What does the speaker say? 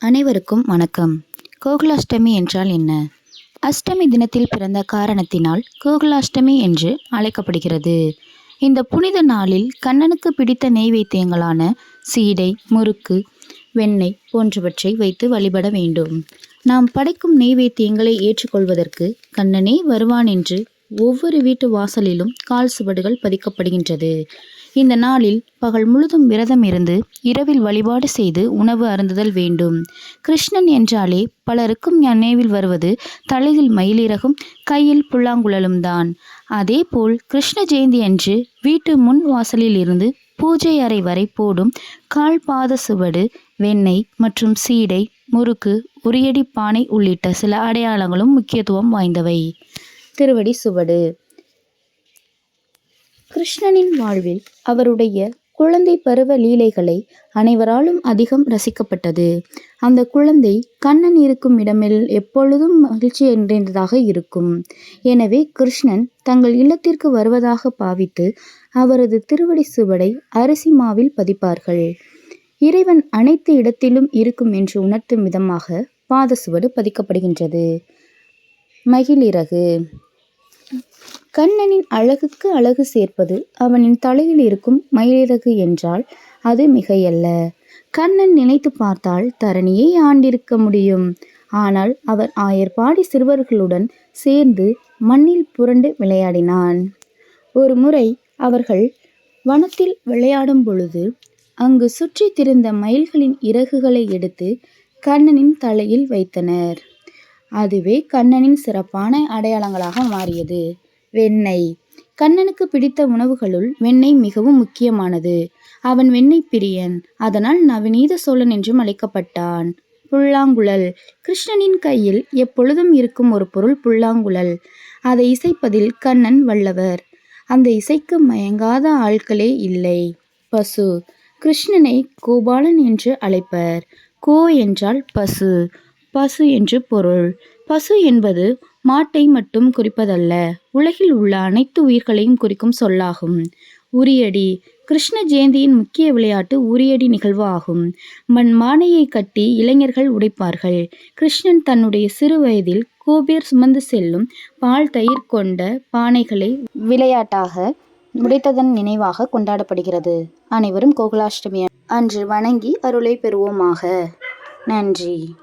அனைவருக்கும் வணக்கம். கோகுலாஷ்டமி என்றால் என்ன? அஷ்டமி தினத்தில் பிறந்த காரணத்தினால் கோகுலாஷ்டமி என்று அழைக்கப்படுகிறது. இந்த புனித நாளில் கண்ணனுக்கு பிடித்த நெய்வேத்தியங்களான சீடை முறுக்கு வெண்ணெய் போன்றவற்றை வைத்து வழிபட வேண்டும். நாம் படைக்கும் நெய்வேத்தியங்களை ஏற்றுக்கொள்வதற்கு கண்ணனே வருவான் என்று ஒவ்வொரு வீட்டு வாசலிலும் கால் சுவடுகள் பதிக்கப்படுகின்றது. இந்த நாளில் பகல் முழுதும் விரதம் இருந்து இரவில் வழிபாடு செய்து உணவு அருந்துதல் வேண்டும். கிருஷ்ணன் என்றாலே பலருக்கும் நினைவில் வருவது தலையில் மயிலிறகும் கையில் புல்லாங்குழலும் தான். அதேபோல் கிருஷ்ண ஜெயந்தி அன்று வீட்டு முன் வாசலில் இருந்து பூஜை அறை வரை போடும் கால் பாத சுவடு வெண்ணெய் மற்றும் சீடை முறுக்கு உரியடி பானை உள்ளிட்ட சில அடையாளங்களும் முக்கியத்துவம் வாய்ந்தவை. திருவடி சுவடு. கிருஷ்ணனின் வாழ்வில் அவருடைய குழந்தை பருவ லீலைகளை அனைவராலும் அதிகம் ரசிக்கப்பட்டது. அந்த குழந்தை கண்ணன் இருக்கும் இடமில் எப்பொழுதும் மகிழ்ச்சி நிறைந்ததாக இருக்கும். எனவே கிருஷ்ணன் தங்கள் இல்லத்திற்கு வருவதாக பாவித்து அவரது திருவடி சுவடை அரிசி மாவில் பதிப்பார்கள். இறைவன் அனைத்து இடத்திலும் இருக்கும் என்று உணர்த்தும் விதமாக பாத சுவடு பதிக்கப்படுகின்றது. மகிழிறகு. கண்ணனின் அழகுக்கு அழகு சேர்ப்பது அவனின் தலையில் இருக்கும் மயிலிறகு என்றால் அது மிகையல்ல. கண்ணன் நினைத்து பார்த்தால் தரணியை ஆண்டிருக்க முடியும். ஆனால் அவர் ஆயர்பாடி சிறுவர்களுடன் சேர்ந்து மண்ணில் புரண்டு விளையாடினான். ஒரு முறை அவர்கள் வனத்தில் விளையாடும் பொழுது அங்கு சுற்றி திரிந்த மயில்களின் இறகுகளை எடுத்து கண்ணனின் தலையில் வைத்தனர். அதுவே கண்ணனின் சிறப்பான அடையாளங்களாக மாறியது. வெண்ணெய். கண்ணனுக்கு பிடித்த உணவுகளுள் வெண்ணெய் மிகவும் முக்கியமானது. அவன் வெண்ணெய் பிரியன். அதனால் நவநீத சோழன் என்றும் அழைக்கப்பட்டான். புல்லாங்குழல். கிருஷ்ணனின் கையில் எப்பொழுதும் இருக்கும் ஒரு பொருள் புல்லாங்குழல். அதை இசைப்பதில் கண்ணன் வல்லவர். அந்த இசைக்கு மயங்காத ஆட்களே இல்லை. பசு. கிருஷ்ணனை கோபாலன் என்று அழைப்பர். கோ என்றால் பசு. பசு என்று பொருள். பசு என்பது மாட்டை மட்டும் குறிப்பதல்ல உலகில் உள்ள அனைத்து உயிர்களையும் குறிக்கும் சொல்லாகும். உரியடி. கிருஷ்ண ஜெயந்தியின் முக்கிய விளையாட்டு உரியடி நிகழ்வு ஆகும். மண் மானையை கட்டி இளைஞர்கள் உடைப்பார்கள். கிருஷ்ணன் தன்னுடைய சிறு வயதில் கோபியர் சுமந்து செல்லும் பால் தயிர் கொண்ட பானைகளை விளையாட்டாக உடைத்ததன் நினைவாக கொண்டாடப்படுகிறது. அனைவரும் கோகுலாஷ்டமி அன்று வணங்கி அருளை பெறுவோமாக. நன்றி.